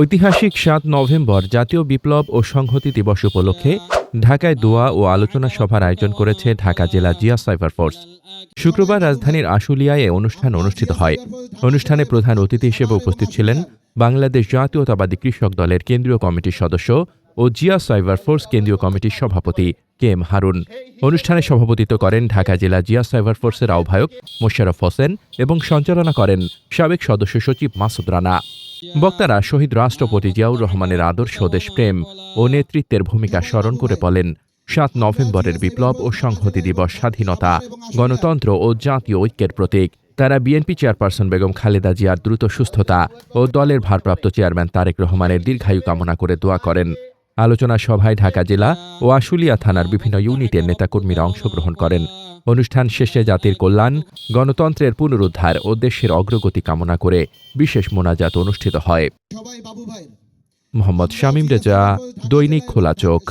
ঐতিহাসিক সাত নভেম্বর জাতীয় বিপ্লব ও সংহতি দিবস উপলক্ষে ঢাকায় দোয়া ও আলোচনা সভার আয়োজন করেছে ঢাকা জেলা জিয়া সাইবার ফোর্স। শুক্রবার রাজধানীর আশুলিয়ায় এ অনুষ্ঠান অনুষ্ঠিত হয়। অনুষ্ঠানে প্রধান অতিথি হিসেবে উপস্থিত ছিলেন বাংলাদেশ জাতীয়তাবাদী কৃষক দলের কেন্দ্রীয় কমিটির সদস্য ও জিয়া সাইবার ফোর্স কেন্দ্রীয় কমিটির সভাপতি কে এম হারুন। অনুষ্ঠানে সভাপতিত্ব করেন ঢাকা জেলা জিয়া সাইবার ফোর্সের আহ্বায়ক মোশাররফ হোসেন এবং সঞ্চালনা করেন সাবেক সদস্য সচিব মাসুদ রানা। বক্তারা শহীদ রাষ্ট্রপতি জিয়াউর রহমানের আদর্শ দেশপ্রেম ও নেতৃত্বের ভূমিকা স্মরণ করে বলেন, সাত নভেম্বরের বিপ্লব ও সংহতি দিবস স্বাধীনতা, গণতন্ত্র ও জাতীয় ঐক্যের প্রতীক। তারা বিএনপি চেয়ারপারসন বেগম খালেদা জিয়ার দ্রুত সুস্থতা ও দলের ভারপ্রাপ্ত চেয়ারম্যান তারেক রহমানের দীর্ঘায়ু কামনা করে দোয়া করেন। আলোচনা সভায় ঢাকা জেলা ও আশুলিয়া থানার বিভিন্ন ইউনিটের নেতাকর্মীরা অংশগ্রহণ করেন। অনুষ্ঠান শেষে জাতির কল্যাণ গণতন্ত্রের পুনরুদ্ধার ও দেশের অগ্রগতি কামনা করে বিশেষ মোনাজাত অনুষ্ঠিত হয়। মোহাম্মদ শামীম রেজা দৈনিক খোলা চোখ।